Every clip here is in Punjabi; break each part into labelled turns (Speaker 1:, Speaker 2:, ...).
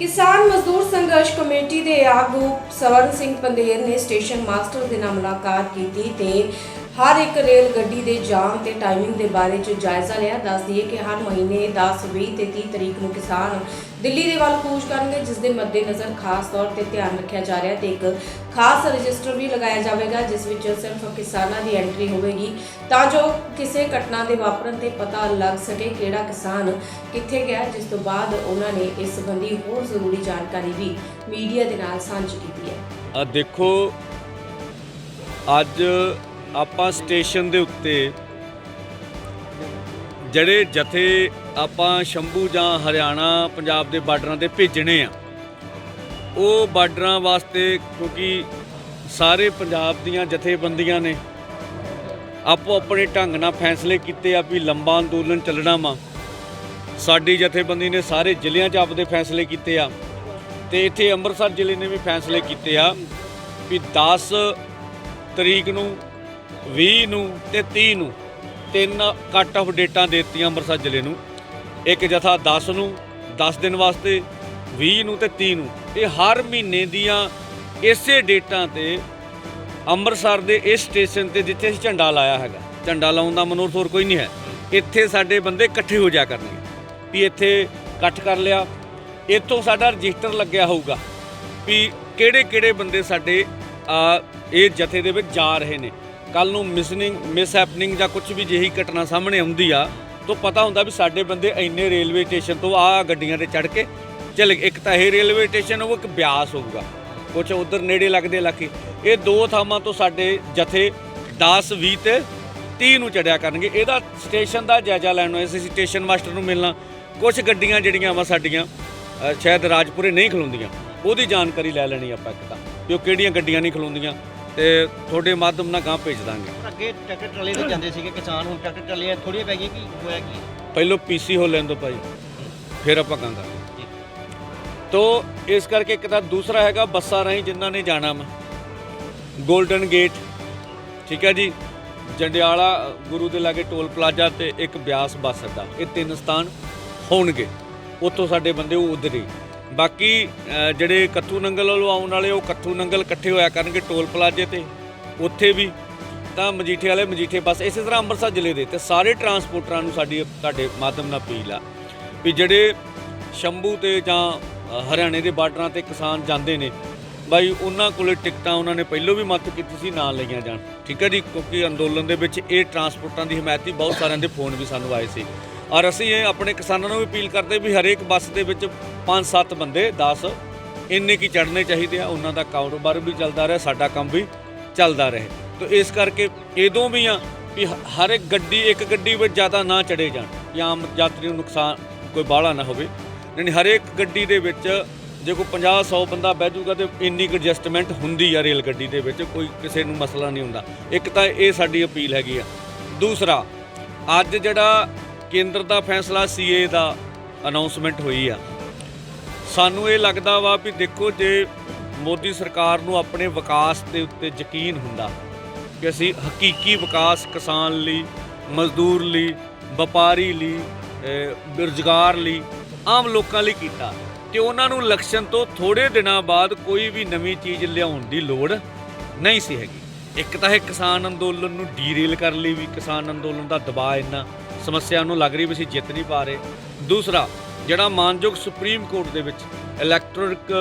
Speaker 1: ਕਿਸਾਨ ਮਜ਼ਦੂਰ ਸੰਘਰਸ਼ ਕਮੇਟੀ ਦੇ ਆਗੂ ਸਵਰਨ ਸਿੰਘ ਪੰਦੇਰ ਨੇ ਸਟੇਸ਼ਨ ਮਾਸਟਰ ਦੇ ਨਾਲ ਮੁਲਾਕਾਤ ਕੀਤੀ ਤੇ ਹਰ ਇੱਕ ਰੇਲ ਗੱਡੀ ਦੇ ਜਾਮ ਤੇ ਟਾਈਮਿੰਗ ਦੇ ਬਾਰੇ ਚ ਜਾਇਜ਼ਾ ਲਿਆ। ਦੱਸ ਦਈਏ ਕਿ ਹਰ ਮਹੀਨੇ 10, 20 ਤੇ 30 ਤਰੀਕ ਨੂੰ ਕਿਸਾਨ ਦਿੱਲੀ ਦੇ ਵੱਲ ਕੂਚ ਕਰਨਗੇ ਜਿਸ ਦੇ ਮੱਦੇਨਜ਼ਰ ਖਾਸ ਤੌਰ ਤੇ ਧਿਆਨ ਰੱਖਿਆ ਜਾ ਰਿਹਾ ਤੇ ਇੱਕ ਖਾਸ ਰਜਿਸਟਰ ਵੀ ਲਗਾਇਆ ਜਾਵੇਗਾ ਜਿਸ ਵਿੱਚ ਸਿਰਫ ਕਿਸਾਨਾਂ ਦੀ ਐਂਟਰੀ ਹੋਵੇਗੀ। ਤਾਂ ਜੋ ਕਿਸੇ ਘਟਨਾ ਦੇ ਵਾਪਰਨ ਤੇ ਪਤਾ ਲੱਗ ਸਕੇ ਕਿਹੜਾ ਕਿਸਾਨ ਕਿੱਥੇ ਗਿਆ ਜਿਸ ਤੋਂ ਬਾਅਦ ਉਹਨਾਂ ਨੇ ਇਸ ਸੰਬੰਧੀ ਹੋਰ ਜ਼ਰੂਰੀ ਜਾਣਕਾਰੀ ਵੀ ਮੀਡੀਆ ਦੇ ਨਾਲ ਸਾਂਝੀ ਕੀਤੀ ਹੈ।
Speaker 2: ਦੇਖੋ ਅੱਜ ਆਪਾਂ ਸਟੇਸ਼ਨ ਦੇ ਉੱਤੇ ਜਿਹੜੇ ਜਥੇ ਆਪਾਂ ਸ਼ੰਭੂ ਜਾਂ ਹਰਿਆਣਾ, ਪੰਜਾਬ ਦੇ ਬਾਰਡਰਾਂ ਤੇ ਭੇਜਣੇ ਆ, ਉਹ ਬਾਰਡਰਾਂ ਵਾਸਤੇ ਕਿਉਂਕਿ ਸਾਰੇ ਪੰਜਾਬ ਦੀਆਂ ਜਥੇਬੰਦੀਆਂ ਨੇ, ਆਪੋ ਆਪਣੇ ਢੰਗ ਨਾਲ ਫੈਸਲੇ ਕੀਤੇ ਆ ਵੀ ਲੰਬਾ ਅੰਦੋਲਨ ਚੱਲਣਾ ਵਾ। ਸਾਡੀ ਜਥੇਬੰਦੀ ਨੇ ਸਾਰੇ ਜ਼ਿਲ੍ਹਿਆਂ 'ਚ ਆਪਦੇ ਫੈਸਲੇ ਕੀਤੇ ਆ ਤੇ ਇੱਥੇ ਅੰਮ੍ਰਿਤਸਰ ਜ਼ਿਲ੍ਹੇ ਨੇ ਵੀ ਫੈਸਲੇ ਕੀਤੇ ਆ ਵੀ 10 ਤਰੀਕ ਨੂੰ 20 ਨੂੰ ਤੇ 30 ਨੂੰ, ਤਿੰਨ ਕੱਟ ਆਫ ਡੇਟਾਂ ਦੇ ਦਿੱਤੀਆਂ ਅੰਮ੍ਰਿਤਸਰ ਜ਼ਿਲ੍ਹੇ ਨੂੰ। ਇੱਕ ਜਥਾ 10 ਨੂੰ 10 ਦਿਨ ਵਾਸਤੇ 20 ਨੂੰ ਤੇ 30 ਨੂੰ। ਇਹ ਹਰ ਮਹੀਨੇ ਦੀਆਂ ਇਸੇ ਡੇਟਾਂ ਤੇ ਅੰਮ੍ਰਿਤਸਰ ਦੇ ਇਸ ਸਟੇਸ਼ਨ ਤੇ ਜਿੱਥੇ ਅਸੀਂ ਝੰਡਾ ਲਾਇਆ ਹੈਗਾ। ਝੰਡਾ ਲਾਉਣ ਦਾ ਮਨੋਰਥ ਹੋਰ ਕੋਈ ਨਹੀਂ ਹੈ। ਇੱਥੇ ਸਾਡੇ ਬੰਦੇ ਇਕੱਠੇ ਹੋ ਜਾ ਕਰਨਗੇ ਵੀ ਇੱਥੇ ਇਕੱਠ ਕਰ ਲਿਆ। ਇੱਥੋਂ ਸਾਡਾ ਰਜਿਸਟਰ ਲੱਗਿਆ ਹੋਊਗਾ ਵੀ ਕਿਹੜੇ ਕਿਹੜੇ ਬੰਦੇ ਸਾਡੇ ਇਹ ਜਥੇ ਦੇ ਵਿੱਚ ਜਾ ਰਹੇ ਨੇ। ਕੱਲ ਨੂੰ ਮਿਸਨਿੰਗ ਮਿਸ ਹੈਪਨਿੰਗ ਜਾਂ ਕੁਝ ਵੀ ਜਿਹੀ ਘਟਨਾ ਸਾਹਮਣੇ ਆਉਂਦੀ ਆ, ਤਾਂ ਪਤਾ ਹੁੰਦਾ ਵੀ ਸਾਡੇ ਬੰਦੇ ਇੰਨੇ ਰੇਲਵੇ ਸਟੇਸ਼ਨ ਤੋਂ ਆ ਗੱਡੀਆਂ ਤੇ ਚੜ ਕੇ ਚਲੇ ਇੱਕ ਤਾਂ ਇਹ ਰੇਲਵੇ ਸਟੇਸ਼ਨ ਉਹ ਇੱਕ ਬਿਆਸ ਹੋਊਗਾ। ਕੁਝ ਉਧਰ ਨੇੜੇ ਲੱਗਦੇ ਇਲਾਕੇ। ਇਹ ਦੋ ਥਾਵਾਂ ਤੋਂ ਸਾਡੇ ਜਥੇ 10 20 ਤੇ 30 ਨੂੰ ਚੜਿਆ ਕਰਨਗੇ। ਇਹਦਾ ਸਟੇਸ਼ਨ ਦਾ ਜਾਇਜ਼ਾ ਲੈਣ ਨੂੰ ਅਸੀਂ ਸਟੇਸ਼ਨ ਮਾਸਟਰ ਨੂੰ ਮਿਲਣਾ। ਕੁਝ ਗੱਡੀਆਂ ਜਿਹੜੀਆਂ ਵਾ ਸਾਡੀਆਂ ਸ਼ਾਇਦ ਰਾਜਪੁਰੇ ਨਹੀਂ ਖਲੋਂਦੀਆਂ। ਉਹਦੀ ਜਾਣਕਾਰੀ ਲੈ ਲੈਣੀ ਆਪਾਂ ਇੱਕ ਤਾਂ ਕਿ ਉਹ ਕਿਹੜੀਆਂ ਗੱਡੀਆਂ ਨਹੀਂ ਖਲੋਂਦੀਆਂ। ਤੇ ਤੁਹਾਡੇ ਮਾਧਿਅਮ ਨਾਲ ਗਾਂ ਭੇਜ ਦਾਂਗੇ।
Speaker 3: ਅੱਗੇ ਟਰੈਕਟਰ ਟਰਾਲੇ ਤੇ ਜਾਂਦੇ ਸੀਗੇ ਕਿਸਾਨ ਹੁਣ ਟਰੈਕਟਰ ਟਰਾਲੇ ਥੋੜੀਆਂ ਪੈ ਗਈਆਂ ਕੀ ਹੋਇਆ ਕੀ?
Speaker 2: ਪਹਿਲਾਂ ਪੀਸੀ ਹੋ ਲੈਣ ਦੋ ਭਾਈ ਫਿਰ ਆਪਾਂ ਗਾਂ ਕਰਾਂਗੇ। ਤੋ ਇਸ ਕਰਕੇ ਇੱਕ ਤਾਂ ਦੂਸਰਾ ਹੈਗਾ ਬੱਸਾਂ ਰਾਹੀਂ ਜਿਨ੍ਹਾਂ ਨੇ ਜਾਣਾ ਵਾ। 골ਡਨ ਗੇਟ ਠੀਕ ਹੈ ਜੀ। ਜੰਡਿਆਲਾ ਗੁਰੂ ਦੇ ਲਾਗੇ ਟੋਲ ਪਲਾਜ਼ਾ ਤੇ ਇੱਕ ਬਿਆਸ ਬੱਸ ਅੱਡਾ। ਇਹ ਤਿੰਨ ਸਥਾਨ ਹੋਣਗੇ। ਉੱਥੋਂ ਸਾਡੇ ਬੰਦੇ ਉਹ ਉਧਰ। ਹੀ ਬਾਕੀ ਜਿਹੜੇ ਕੱਥੂ ਨੰਗਲ ਵੱਲੋਂ ਆਉਣ ਵਾਲੇ, ਉਹ ਕੱਥੂ ਨੰਗਲ ਇਕੱਠੇ ਹੋਇਆ ਕਰਨਗੇ ਟੋਲ ਪਲਾਜ਼ੇ ਤੇ। ਉੱਥੇ ਵੀ ਤਾਂ ਮਜੀਠੇ ਵਾਲੇ ਮਜੀਠੇ ਬੱਸ ਇਸੇ ਤਰ੍ਹਾਂ ਅੰਮ੍ਰਿਤਸਰ ਜ਼ਿਲ੍ਹੇ ਦੇ ਤੇ ਸਾਰੇ ਟਰਾਂਸਪੋਰਟਰਾਂ ਨੂੰ ਸਾਡੀ, ਤੁਹਾਡੇ ਮਾਧਿਅਮ ਨਾਲ ਅਪੀਲ ਆ ਵੀ ਜਿਹੜੇ ਸ਼ੰਭੂ ਤੇ ਜਾਂ ਹਰਿਆਣੇ ਦੇ ਬਾਰਡਰਾਂ ਤੇ ਕਿਸਾਨ ਜਾਂਦੇ ਨੇ, ਬਾਈ ਉਹਨਾਂ ਕੋਲੇ ਟਿਕਟਾਂ ਉਹਨਾਂ ਨੇ ਪਹਿਲਾਂ ਵੀ ਮਤ ਕੀਤੀ ਸੀ ਨਾਲ ਲਈਆਂ ਜਾਣ। ਠੀਕ ਹੈ ਜੀ, ਕਿਉਂਕਿ ਅੰਦੋਲਨ ਦੇ ਵਿੱਚ ਇਹ ਟਰਾਂਸਪੋਰਟਾਂ ਦੀ ਹਮਾਇਤੀ ਬਹੁਤ ਸਾਰਿਆਂ ਦੇ ਫੋਨ ਵੀ ਸਾਨੂੰ ਆਏ ਸੀ। ਔਰ ਅਸੀਂ ਇਹ ਆਪਣੇ ਕਿਸਾਨਾਂ ਨੂੰ ਵੀ ਅਪੀਲ ਕਰਦੇ ਵੀ ਹਰੇਕ ਬੱਸ ਦੇ ਵਿੱਚ 5-7 ਬੰਦੇ 10 ਇੰਨੇ ਕੀ ਚੜਨੇ ਚਾਹੀਦੇ ਆ, ਉਹਨਾਂ ਦਾ ਕਾਰੋਬਾਰ ਵੀ ਚੱਲਦਾ ਰਹੇ, ਸਾਡਾ ਕੰਮ ਵੀ ਚੱਲਦਾ ਰਹੇ। ਤਾਂ ਇਸ ਕਰਕੇ ਇਦੋਂ ਵੀ ਆ ਵੀ ਹ- ਹਰ ਇੱਕ ਗੱਡੀ ਇੱਕ ਗੱਡੀ ਵਿੱਚ ਜ਼ਿਆਦਾ ਨਾ ਚੜੇ ਜਾਣ ਜਾਂ ਆਮ ਯਾਤਰੀ ਨੂੰ ਨੁਕਸਾਨ ਕੋਈ ਬਾਹਲਾ ਨਾ ਹੋਵੇ। ਯਾਨੀ ਹਰੇਕ ਗੱਡੀ ਦੇ ਵਿੱਚ ਜੇ ਕੋਈ 50 100 ਬੰਦਾ ਬਹਿ ਜੂਗਾ ਤੇ ਇੰਨੀ ਕੁ ਐਡਜਸਟਮੈਂਟ ਹੁੰਦੀ ਆ ਰੇਲ ਗੱਡੀ ਦੇ ਵਿੱਚ, ਕੋਈ ਕਿਸੇ ਨੂੰ ਮਸਲਾ ਨਹੀਂ ਹੁੰਦਾ। ਇੱਕ ਤਾਂ ਇਹ ਸਾਡੀ ਅਪੀਲ ਹੈਗੀ ਆ। ਦੂਸਰਾ, ਅੱਜ ਜਿਹੜਾ ਕੇਂਦਰ ਦਾ ਫੈਸਲਾ ਸੀਏ ਦਾ ਅਨਾਉਂਸਮੈਂਟ ਹੋਈ ਆ। ਸਾਨੂੰ ਇਹ ਲੱਗਦਾ ਵਾ ਵੀ ਦੇਖੋ, ਜੇ ਮੋਦੀ ਸਰਕਾਰ ਨੂੰ ਆਪਣੇ ਵਿਕਾਸ ਦੇ ਉੱਤੇ ਯਕੀਨ ਹੁੰਦਾ ਕਿ ਅਸੀਂ ਹਕੀਕੀ ਵਿਕਾਸ ਕਿਸਾਨ ਲਈ, ਮਜ਼ਦੂਰ ਲਈ, ਵਪਾਰੀ ਲਈ ਰੁਜ਼ਗਾਰ ਲਈ ਆਮ ਲੋਕਾਂ ਲਈ ਕੀਤਾ, ਤੇ ਉਹਨਾਂ ਨੂੰ ਇਲੈਕਸ਼ਨ ਤੋਂ ਥੋੜੇ ਦਿਨਾਂ ਬਾਅਦ ਕੋਈ ਵੀ ਨਵੀਂ ਚੀਜ਼ ਲਿਆਉਣ ਦੀ ਲੋੜ ਨਹੀਂ ਸੀ ਹੈਗੀ। ਇੱਕ ਤਾਂ ਇਹ ਕਿਸਾਨ ਅੰਦੋਲਨ ਨੂੰ ਡੀਰੇਲ ਕਰਨ ਲਈ ਵੀ ਕਿਸਾਨ ਅੰਦੋਲਨ ਦਾ ਦਬਾਅ ਇੰਨਾ ਸਮੱਸਿਆ ਨੂੰ ਲੱਗ ਰਹੀ ਵੀ ਅਸੀਂ ਜਿੱਤ ਨਹੀਂ ਪਾ ਰਹੇ। ਦੂਸਰਾ, ਜਿਹੜਾ ਮਾਨਯੋਗ ਸੁਪਰੀਮ ਕੋਰਟ ਦੇ ਵਿੱਚ ਇਲੈਕਟ੍ਰੋਨਿਕ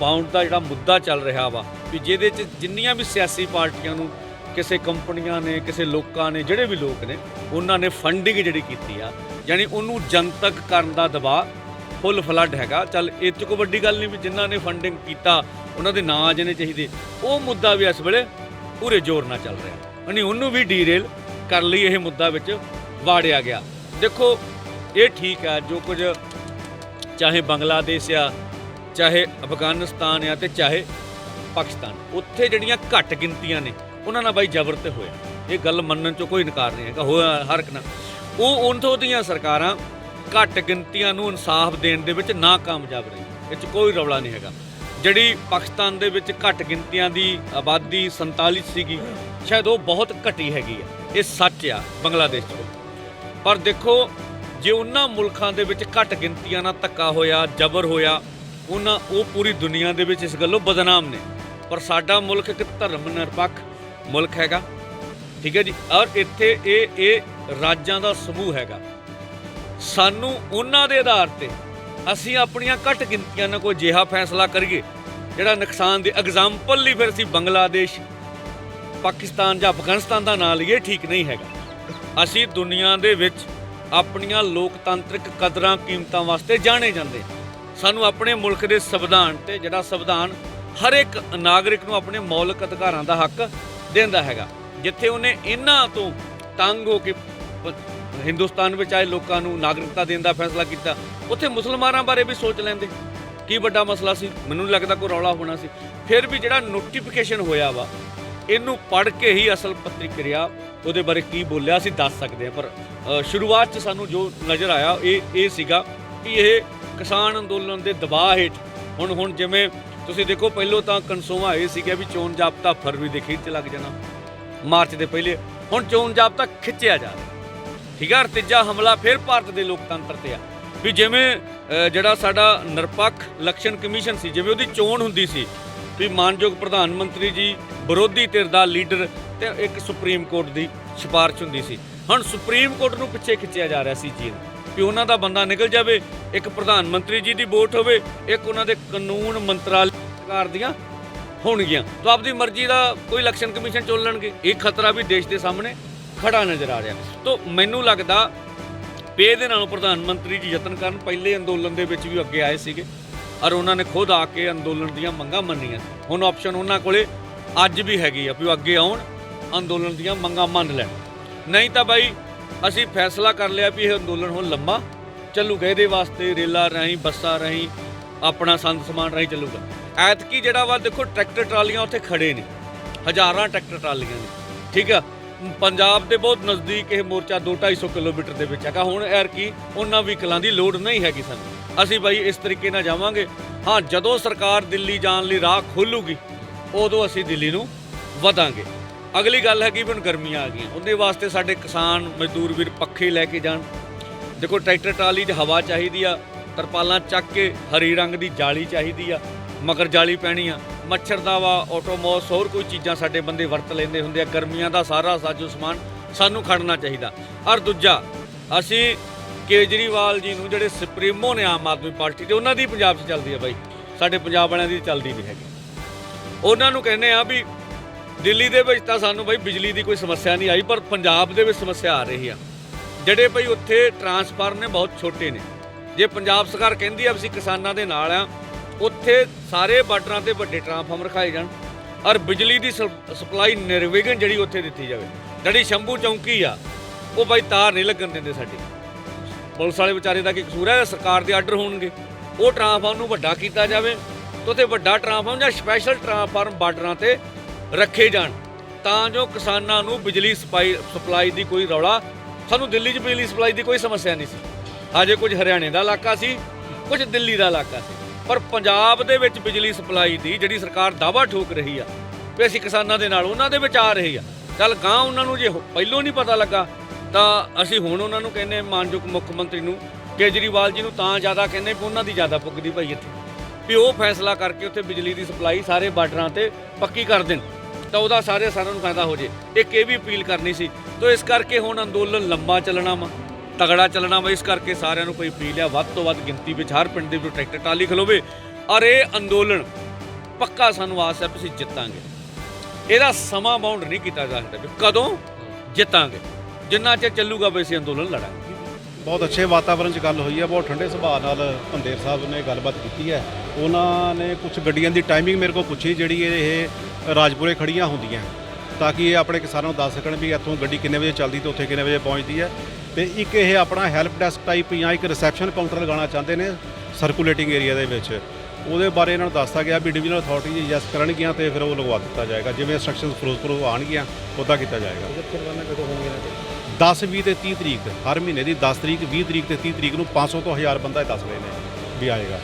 Speaker 2: ਬਾਉਂਡ ਦਾ ਜਿਹੜਾ ਮੁੱਦਾ ਚੱਲ ਰਿਹਾ ਵਾ, ਵੀ ਜਿਹਦੇ 'ਚ ਜਿੰਨੀਆਂ ਵੀ ਸਿਆਸੀ ਪਾਰਟੀਆਂ ਨੂੰ ਕਿਸੇ ਕੰਪਨੀਆਂ ਨੇ, ਕਿਸੇ ਲੋਕਾਂ ਨੇ, ਜਿਹੜੇ ਵੀ ਲੋਕ ਨੇ, ਉਹਨਾਂ ਨੇ ਫੰਡਿੰਗ ਜਿਹੜੀ ਕੀਤੀ ਆ, ਯਾਨੀ ਉਹਨੂੰ ਜਨਤਕ ਕਰਨ ਦਾ ਦਬਾਅ ਫੁੱਲ ਫਲੱਡ ਹੈਗਾ। ਚੱਲ ਇਹ 'ਚ ਕੋਈ ਵੱਡੀ ਗੱਲ ਨਹੀਂ ਵੀ ਜਿਨ੍ਹਾਂ ਨੇ ਫੰਡਿੰਗ ਕੀਤਾ, ਉਹਨਾਂ ਦੇ ਨਾਂ ਆ ਜਾਣੇ ਚਾਹੀਦੇ। ਉਹ ਮੁੱਦਾ ਵੀ ਇਸ ਵੇਲੇ ਪੂਰੇ ਜ਼ੋਰ ਨਾਲ ਚੱਲ ਰਿਹਾ। ਯਾਨੀ ਉਹਨੂੰ ਵੀ ਡੀਰੇਲ ਕਰ ਲਈ ਇਹ ਮੁੱਦਾ ਵਿੱਚ। ਵਾੜਿਆ ਗਿਆ। ਦੇਖੋ, ਇਹ ਠੀਕ ਹੈ, ਜੋ ਕੁਝ ਚਾਹੇ ਬੰਗਲਾਦੇਸ਼ ਆ, ਚਾਹੇ ਅਫਗਾਨਿਸਤਾਨ ਆ ਤੇ ਚਾਹੇ ਪਾਕਿਸਤਾਨ, ਉੱਥੇ ਜਿਹੜੀਆਂ ਘੱਟ ਗਿਣਤੀਆਂ ਨੇ, ਉਹਨਾਂ ਨਾਲ ਬਾਈ ਜ਼ਬਰ ਤੇ ਹੋਇਆ। ਇਹ ਗੱਲ ਮੰਨਣ ਚੋਂ ਕੋਈ ਇਨਕਾਰ ਨਹੀਂ ਹੈਗਾ ਹੋਇਆ ਹਰ ਇੱਕ ਨਾਲ। ਉਹ ਉਹਨਾਂ ਦੀਆਂ ਸਰਕਾਰਾਂ ਘੱਟ ਗਿਣਤੀਆਂ ਨੂੰ ਇਨਸਾਫ ਦੇਣ ਦੇ ਵਿੱਚ ਨਾਕਾਮਯਾਬ ਰਹੀ ਇਹ 'ਚ ਕੋਈ ਰੌਲਾ ਨਹੀਂ ਹੈਗਾ। ਜਿਹੜੀ ਪਾਕਿਸਤਾਨ ਦੇ ਵਿੱਚ ਘੱਟ ਗਿਣਤੀਆਂ ਦੀ ਆਬਾਦੀ 47 ਸੀਗੀ, ਸ਼ਾਇਦ ਉਹ ਬਹੁਤ ਘਟੀ ਹੈਗੀ ਆ। ਇਹ ਸੱਚ ਆ, ਬੰਗਲਾਦੇਸ਼ 'ਚ। ਪਰ ਦੇਖੋ, ਜੇ ਉਹਨਾਂ ਮੁਲਕਾਂ ਦੇ ਵਿੱਚ ਘੱਟ ਗਿਣਤੀਆਂ ਨਾਲ ਧੱਕਾ ਹੋਇਆ, ਜ਼ਬਰ ਹੋਇਆ, ਉਹਨਾਂ, ਉਹ ਪੂਰੀ ਦੁਨੀਆ ਦੇ ਵਿੱਚ ਇਸ ਗੱਲੋਂ ਬਦਨਾਮ ਨੇ। ਪਰ ਸਾਡਾ ਮੁਲਕ ਇੱਕ ਧਰਮ ਨਿਰਪੱਖ ਮੁਲਕ ਹੈਗਾ, ਠੀਕ ਹੈ ਜੀ? ਔਰ ਇੱਥੇ ਇਹ ਇਹ ਰਾਜਾਂ ਦਾ ਸਮੂਹ ਹੈਗਾ। ਸਾਨੂੰ ਉਹਨਾਂ ਦੇ ਆਧਾਰ ਤੇ ਅਸੀਂ ਆਪਣੀਆਂ ਘੱਟ ਗਿਣਤੀਆਂ ਨਾਲ ਕੋਈ ਜਿਹਾ ਫੈਸਲਾ ਕਰੀਏ, ਜਿਹੜਾ ਨੁਕਸਾਨ ਦੇ ਐਗਜ਼ਾਮਪਲ ਲਈ ਫਿਰ ਅਸੀਂ ਬੰਗਲਾਦੇਸ਼, ਪਾਕਿਸਤਾਨ ਜਾਂ ਅਫਗਾਨਿਸਤਾਨ ਦਾ ਨਾਂ ਲਈਏ, ਠੀਕ ਨਹੀਂ ਹੈਗਾ। ਅਸੀਂ ਦੁਨੀਆ ਦੇ ਵਿੱਚ ਆਪਣੀਆਂ ਲੋਕਤੰਤਰਿਕ ਕਦਰਾਂ, ਕੀਮਤਾਂ ਵਾਸਤੇ ਜਾਣੇ ਜਾਂਦੇ ਸਾਨੂੰ ਆਪਣੇ ਮੁਲਕ ਦੇ ਸੰਵਿਧਾਨ ਤੇ ਜਿਹੜਾ ਸੰਵਿਧਾਨ ਹਰ ਇੱਕ ਨਾਗਰਿਕ ਨੂੰ ਆਪਣੇ ਮੌਲਿਕ ਅਧਿਕਾਰਾਂ ਦਾ ਹੱਕ ਦਿੰਦਾ ਹੈਗਾ। ਜਿੱਥੇ ਉਹਨੇ ਇਹਨਾਂ ਤੋਂ ਤੰਗ ਹੋ ਕੇ ਹਿੰਦੁਸਤਾਨ ਵਿੱਚ ਆਏ ਲੋਕਾਂ ਨੂੰ ਨਾਗਰਿਕਤਾ ਦੇਣ ਦਾ ਫੈਸਲਾ ਕੀਤਾ, ਉੱਥੇ ਮੁਸਲਮਾਨਾਂ ਬਾਰੇ ਵੀ ਸੋਚ ਲੈਂਦੇ। ਕੀ ਵੱਡਾ ਮਸਲਾ ਸੀ? ਮੈਨੂੰ ਨਹੀਂ ਲੱਗਦਾ ਕੋਈ ਰੌਲਾ ਹੋਣਾ ਸੀ। ਫਿਰ ਵੀ ਜਿਹੜਾ ਨੋਟੀਫਿਕੇਸ਼ਨ ਹੋਇਆ ਵਾ ਇਹਨੂੰ ਪੜ੍ਹ ਕੇ ਹੀ ਅਸਲ ਪ੍ਰਤੀਕਿਰਿਆ ਉਹਦੇ ਬਾਰੇ ਕੀ ਬੋਲਿਆ ਅਸੀਂ ਦੱਸ ਸਕਦੇ ਹਾਂ, ਪਰ ਸ਼ੁਰੂਆਤ 'ਚ ਸਾਨੂੰ ਜੋ ਨਜ਼ਰ ਆਇਆ, ਇਹ ਇਹ ਸੀਗਾ ਕਿ ਇਹ ਕਿਸਾਨ ਅੰਦੋਲਨ ਦੇ ਦਬਾਅ ਹੇਠ ਹੁਣ ਹੁਣ ਜਿਵੇਂ ਤੁਸੀਂ ਦੇਖੋ, ਪਹਿਲੋਂ ਤਾਂ ਕਨਸੋਵਾ ਇਹ ਸੀਗਾ ਵੀ ਚੋਣ ਜਾਬਤਾ ਫਰਵਰੀ ਦੇ ਖੀਰ 'ਚ ਲੱਗ ਜਾਣਾ, ਮਾਰਚ ਦੇ ਪਹਿਲੇ, ਹੁਣ ਚੋਣ ਜਾਬਤਾ ਖਿੱਚਿਆ ਜਾ ਰਿਹਾ। ਠੀਕ ਹੈ ਤੀਜਾ ਹਮਲਾ ਫਿਰ ਭਾਰਤ ਦੇ ਲੋਕਤੰਤਰ ਤੇ ਆ। ਵੀ ਜਿਵੇਂ ਜਿਹੜਾ ਸਾਡਾ ਨਿਰਪੱਖ ਇਲੈਕਸ਼ਨ ਕਮਿਸ਼ਨ ਸੀ, ਜਿਵੇਂ ਉਹਦੀ ਚੋਣ ਹੁੰਦੀ ਸੀ ਵੀ ਮਾਨਯੋਗ ਪ੍ਰਧਾਨ ਮੰਤਰੀ ਜੀ ਵਿਰੋਧੀ ਧਿਰ ਦਾ ਲੀਡਰ ਤੇ ਇੱਕ ਸੁਪਰੀਮ ਕੋਰਟ ਦੀ ਸਿਫਾਰਿਸ਼ ਹੁੰਦੀ ਸੀ। ਹੁਣ ਸੁਪਰੀਮ ਕੋਰਟ ਨੂੰ ਪਿੱਛੇ ਖਿੱਚਿਆ ਜਾ ਰਿਹਾ ਸੀ ਜੀ ਵੀ ਉਹਨਾਂ ਦਾ ਬੰਦਾ ਨਿਕਲ ਜਾਵੇ, ਇੱਕ ਪ੍ਰਧਾਨ ਮੰਤਰੀ ਜੀ ਦੀ ਵੋਟ ਹੋਵੇ, ਇੱਕ ਉਹਨਾਂ ਦੇ ਕਾਨੂੰਨ ਮੰਤਰਾਲੇ ਸਰਕਾਰ ਦੀਆਂ ਹੋਣਗੀਆਂ। ਤਾਂ ਆਪਦੀ ਮਰਜ਼ੀ ਦਾ ਕੋਈ ਇਲੈਕਸ਼ਨ ਕਮਿਸ਼ਨ ਚੁਣ ਲੈਣਗੇ। ਇਹ ਖਤਰਾ ਵੀ ਦੇਸ਼ ਦੇ ਸਾਹਮਣੇ ਖੜਾ ਨਜ਼ਰ ਆ ਰਿਹਾ। ਤਾਂ ਮੈਨੂੰ ਲੱਗਦਾ, ਪੇ ਦੇ ਨਾਲੋਂ ਪ੍ਰਧਾਨ ਮੰਤਰੀ ਜੀ ਯਤਨ ਕਰਨ, ਪਹਿਲੇ ਅੰਦੋਲਨ ਦੇ ਵਿੱਚ ਵੀ ਅੱਗੇ ਆਏ ਸੀਗੇ। ਔਰ ਉਹਨਾਂ ਨੇ ਖੁਦ ਆ ਕੇ ਅੰਦੋਲਨ ਦੀਆਂ ਮੰਗਾਂ ਮੰਨੀਆਂ। ਹੁਣ ਆਪਸ਼ਨ ਉਹਨਾਂ ਕੋਲੇ ਅੱਜ ਵੀ ਹੈਗੀ ਆ ਵੀ ਉਹ ਅੱਗੇ ਆਉਣ, ਅੰਦੋਲਨ ਦੀਆਂ ਮੰਗਾਂ ਮੰਨ ਲੈਣ। ਨਹੀਂ ਤਾਂ ਬਾਈ, ਅਸੀਂ ਫੈਸਲਾ ਕਰ ਲਿਆ ਵੀ ਇਹ ਅੰਦੋਲਨ ਹੁਣ ਲੰਮਾ ਚੱਲੂਗਾ। ਇਹਦੇ ਵਾਸਤੇ ਰੇਲਾਂ ਰਾਹੀਂ, ਬੱਸਾਂ ਰਾਹੀਂ, ਆਪਣਾ ਸੰਦ ਸਮਾਨ ਰਾਹੀਂ ਚੱਲੂਗਾ। ਐਤਕੀ ਜਿਹੜਾ ਵਾ ਦੇਖੋ, ਟਰੈਕਟਰ ਟਰਾਲੀਆਂ ਉੱਥੇ ਖੜੇ ਨੇ। ਹਜ਼ਾਰਾਂ ਟਰੈਕਟਰ ਟਰਾਲੀਆਂ ਨੇ। ਠੀਕ ਆ? ਪੰਜਾਬ ਦੇ ਬਹੁਤ ਨਜ਼ਦੀਕ ਇਹ ਮੋਰਚਾ 2-250 ਕਿਲੋਮੀਟਰ ਦੇ ਵਿੱਚ ਹੈਗਾ। ਹੁਣ ਐਰ ਕੀ ਉਹਨਾਂ ਵਹੀਕਲਾਂ ਦੀ ਲੋੜ ਨਹੀਂ ਹੈਗੀ ਸਾਨੂੰ। ਅਸੀਂ ਬਾਈ ਇਸ ਤਰੀਕੇ ਨਾਲ ਜਾਵਾਂਗੇ। ਹਾਂ, ਜਦੋਂ ਸਰਕਾਰ ਦਿੱਲੀ ਜਾਣ ਲਈ ਰਾਹ ਖੋਲੂਗੀ, ਉਦੋਂ ਅਸੀਂ ਦਿੱਲੀ ਨੂੰ ਵਧਾਂਗੇ। ਅਗਲੀ ਗੱਲ ਹੈਗੀ ਵੀ ਹੁਣ ਗਰਮੀਆਂ ਆ ਗਈਆਂ। ਉਹਦੇ ਵਾਸਤੇ ਸਾਡੇ ਕਿਸਾਨ ਮਜ਼ਦੂਰ ਵੀਰ ਪੱਖੇ ਲੈ ਕੇ ਜਾਣ। ਦੇਖੋ, ਟਰੈਕਟਰ ਟਰਾਲੀ 'ਚ ਹਵਾ ਚਾਹੀਦੀ ਆ, ਤਰਪਾਲਾਂ ਚੱਕ ਕੇ ਹਰੀ ਰੰਗ ਦੀ ਜਾਲੀ ਚਾਹੀਦੀ ਆ, ਮਗਰ ਜਾਲੀ ਪੈਣੀ ਆ। ਮੱਛਰ ਦਾ ਵਾ ਆਟੋਮੋਸ ਹੋਰ ਕੋਈ ਚੀਜ਼ਾਂ ਸਾਡੇ ਬੰਦੇ ਵਰਤ ਲੈਂਦੇ ਹੁੰਦੇ ਆ। ਗਰਮੀਆਂ ਦਾ ਸਾਰਾ ਸਾਜੋ ਸਮਾਨ ਸਾਨੂੰ ਖੜਨਾ ਚਾਹੀਦਾ। ਔਰ ਦੂਜਾ, ਅਸੀਂ ਕੇਜਰੀਵਾਲ ਜੀ ਨੂੰ ਜਿਹੜੇ ਸੁਪਰੀਮੋ ਨੇ ਆਮ ਆਦਮੀ ਪਾਰਟੀ ਦੇ, ਉਹਨਾਂ ਦੀ ਪੰਜਾਬ 'ਚ ਚੱਲਦੀ ਆ ਬਾਈ। ਸਾਡੇ ਪੰਜਾਬ ਵਾਲਿਆਂ ਦੀ ਚੱਲਦੀ ਨਹੀਂ ਹੈਗੀ। ਉਹਨਾਂ ਨੂੰ ਕਹਿੰਦੇ ਆ ਵੀ ਦਿੱਲੀ ਦੇ ਵਿੱਚ ਤਾਂ ਸਾਨੂੰ ਬਾਈ ਬਿਜਲੀ ਦੀ ਕੋਈ ਸਮੱਸਿਆ ਨਹੀਂ ਆਈ, ਪਰ ਪੰਜਾਬ ਦੇ ਵਿੱਚ ਸਮੱਸਿਆ ਆ ਰਹੀ ਆ। ਜਿਹੜੇ ਬਈ ਉੱਥੇ ਟਰਾਂਸਫਾਰਮ ਨੇ ਬਹੁਤ ਛੋਟੇ ਨੇ। ਜੇ ਪੰਜਾਬ ਸਰਕਾਰ ਕਹਿੰਦੀ ਆ ਅਸੀਂ ਕਿਸਾਨਾਂ ਦੇ ਨਾਲ ਆ, ਉੱਥੇ ਸਾਰੇ ਬਾਰਡਰਾਂ ਤੇ ਵੱਡੇ ਟਰਾਂਸਫਾਰਮਰ ਰਖਾਏ ਜਾਣ ਔਰ ਬਿਜਲੀ ਦੀ ਸਪ- ਸਪਲਾਈ ਨਿਰਵਿਘਨ ਜਿਹੜੀ ਉੱਥੇ ਦਿੱਤੀ ਜਾਵੇ। ਜਿਹੜੀ ਸ਼ੰਭੂ ਚੌਂਕੀ ਆ, ਉਹ ਬਾਈ ਤਾਰ ਨਹੀਂ ਲੱਗਣ ਦਿੰਦੇ ਸਾਡੇ। ਪੁਲਿਸ ਵਾਲੇ ਵਿਚਾਰੇ ਦਾ ਕੀ ਕਸੂਰ ਹੈ? ਸਰਕਾਰ ਦੇ ਆਰਡਰ ਹੋਣਗੇ। ਉਹ ਟਰਾਂਸਫਾਰਮ ਨੂੰ ਵੱਡਾ ਕੀਤਾ ਜਾਵੇ ਤੇ ਉੱਥੇ ਵੱਡਾ ਟਰਾਂਸਫਾਰਮ ਜਾਂ ਸਪੈਸ਼ਲ ਟਰਾਂਸਫਾਰਮ ਬਾਰਡਰਾਂ ਤੇ ਰੱਖੇ ਜਾਣ, ਤਾਂ ਜੋ ਕਿਸਾਨਾਂ ਨੂੰ ਬਿਜਲੀ ਸਪਾਈ, ਸਪਲਾਈ ਦੀ ਕੋਈ ਰੌਲਾ, ਸਾਨੂੰ ਦਿੱਲੀ 'ਚ ਬਿਜਲੀ ਸਪਲਾਈ ਦੀ ਕੋਈ ਸਮੱਸਿਆ ਨਹੀਂ ਸੀ। ਹਜੇ ਕੁਝ ਹਰਿਆਣੇ ਦਾ ਇਲਾਕਾ ਸੀ, ਕੁਝ ਦਿੱਲੀ ਦਾ ਇਲਾਕਾ ਸੀ। ਪਰ ਪੰਜਾਬ ਦੇ ਵਿੱਚ ਬਿਜਲੀ ਸਪਲਾਈ ਦੀ ਜਿਹੜੀ ਸਰਕਾਰ ਦਾਵਾ ਠੋਕ ਰਹੀ ਆ, ਵੀ ਅਸੀਂ ਕਿਸਾਨਾਂ ਦੇ ਨਾਲ ਉਹਨਾਂ ਦੇ ਵਿੱਚ ਆ ਰਹੀ ਆ, ਚੱਲ ਗਾਂ ਉਹਨਾਂ ਨੂੰ ਜੇ ਪਹਿਲੋਂ ਨਹੀਂ ਪਤਾ ਲੱਗਾ ਤਾਂ ਅਸੀਂ ਹੁਣ ਉਹਨਾਂ ਨੂੰ ਕਹਿੰਦੇ ਮਾਨਯੋਗ ਮੁੱਖ ਮੰਤਰੀ ਨੂੰ, ਕੇਜਰੀਵਾਲ ਜੀ ਨੂੰ ਤਾਂ ਜ਼ਿਆਦਾ ਕਹਿੰਦੇ ਵੀ ਉਹਨਾਂ ਦੀ ਜ਼ਿਆਦਾ ਪੁੱਗਦੀ ਭਾਈ ਇੱਥੇ। ਵੀ ਉਹ ਫੈਸਲਾ ਕਰਕੇ ਉੱਥੇ ਬਿਜਲੀ ਦੀ ਸਪਲਾਈ ਸਾਰੇ ਬਾਰਡਰਾਂ ਤੇ ਪੱਕੀ ਕਰ ਦੇਣ। ਤਾਂ ਉਹਦਾ ਸਾਰੇ ਸਾਰਿਆਂ ਨੂੰ ਫਾਇਦਾ ਹੋ ਜੇ। ਇੱਕ ਇਹ ਵੀ ਅਪੀਲ ਕਰਨੀ ਸੀ, ਤਾਂ ਇਸ ਕਰਕੇ ਹੁਣ ਅੰਦੋਲਨ ਲੰਬਾ ਚੱਲਣਾ ਵਾ, ਤਗੜਾ ਚੱਲਣਾ ਵਾ, ਇਸ ਕਰਕੇ ਸਾਰਿਆਂ ਨੂੰ ਕੋਈ ਅਪੀਲ ਆ, ਵੱਧ ਤੋਂ ਵੱਧ ਗਿਣਤੀ ਵਿੱਚ ਹਰ ਪਿੰਡ ਦੇ ਵਿੱਚ ਟਰੈਕਟਰ ਟਾਲੀ ਖਲੋਵੇ। ਔਰ ਇਹ ਅੰਦੋਲਨ ਪੱਕਾ ਸਾਨੂੰ ਆਸ ਹੈ ਵੀ ਅਸੀਂ ਜਿੱਤਾਂਗੇ। ਇਹਦਾ ਸਮਾਂ ਬਾਉਂਡ ਨਹੀਂ ਕੀਤਾ ਜਾ ਸਕਦਾ ਵੀ ਕਦੋਂ ਜਿੱਤਾਂਗੇ। ਜਿੰਨਾ ਚਿਰ ਚੱਲੂਗਾ ਵੀ ਅਸੀਂ ਅੰਦੋਲਨ ਲੜਾਂਗੇ।
Speaker 4: ਬਹੁਤ ਅੱਛੇ ਵਾਤਾਵਰਣ 'ਚ ਗੱਲ ਹੋਈ ਹੈ ਬਹੁਤ ਠੰਡੇ ਸੁਭਾਅ ਨਾਲ ਪੰਦੇਰ ਸਾਹਿਬ ਨੇ ਗੱਲਬਾਤ ਕੀਤੀ ਹੈ। ਉਹਨਾਂ ਨੇ ਕੁਝ ਗੱਡੀਆਂ ਦੀ ਟਾਈਮਿੰਗ ਮੇਰੇ ਕੋਲ ਪੁੱਛੀ ਜਿਹੜੀ ਇਹ ਰਾਜਪੁਰੇ ਖੜੀਆਂ ਹੁੰਦੀਆਂ। ਤਾਂ ਕਿ ਇਹ ਆਪਣੇ ਕਿਸਾਨਾਂ ਨੂੰ ਦੱਸ ਸਕਣ ਵੀ ਇੱਥੋਂ ਗੱਡੀ ਕਿੰਨੇ ਵਜੇ ਚੱਲਦੀ ਤੇ ਉੱਥੇ ਕਿੰਨੇ ਵਜੇ ਪਹੁੰਚਦੀ ਹੈ। ਤੇ ਇੱਕ ਇਹ ਆਪਣਾ ਹੈਲਪ ਡੈਸਕ ਟਾਈਪ ਜਾਂ ਇੱਕ ਰਿਸੈਪਸ਼ਨ ਕਾਊਂਟਰ ਲਗਾਉਣਾ ਚਾਹੁੰਦੇ ਨੇ ਸਰਕੂਲੇਟਿੰਗ ਏਰੀਆ ਦੇ ਵਿੱਚ। ਉਹਦੇ ਬਾਰੇ ਇਹਨਾਂ ਨੂੰ ਦੱਸਤਾ ਗਿਆ ਵੀ ਡਿਵੀਜ਼ਨਲ ਅਥਾਰਟੀ ਜੀ ਯੈਸ ਕਰਨਗੀਆਂ ਤੇ ਫਿਰ ਉਹ ਲਗਵਾ ਦਿੱਤਾ ਜਾਏਗਾ। ਜਿਵੇਂ ਇੰਸਟਰਕਸ਼ਨਸ ਫਿਰੋਜ਼ਪੁਰ ਆਉਣਗੀਆਂ ਉੱਦਾਂ ਕੀਤਾ ਜਾਏਗਾ। 10 20 ਤੇ 30 ਤਰੀਕ, ਹਰ ਮਹੀਨੇ ਦੀ 10 ਤਰੀਕ 20 ਤਰੀਕ ਤੇ 30 ਤਰੀਕ ਨੂੰ 500 ਤੋਂ 1000 ਬੰਦਾ ਇਹ ਦੱਸ ਰਹੇ ਨੇ ਵੀ ਆਏਗਾ।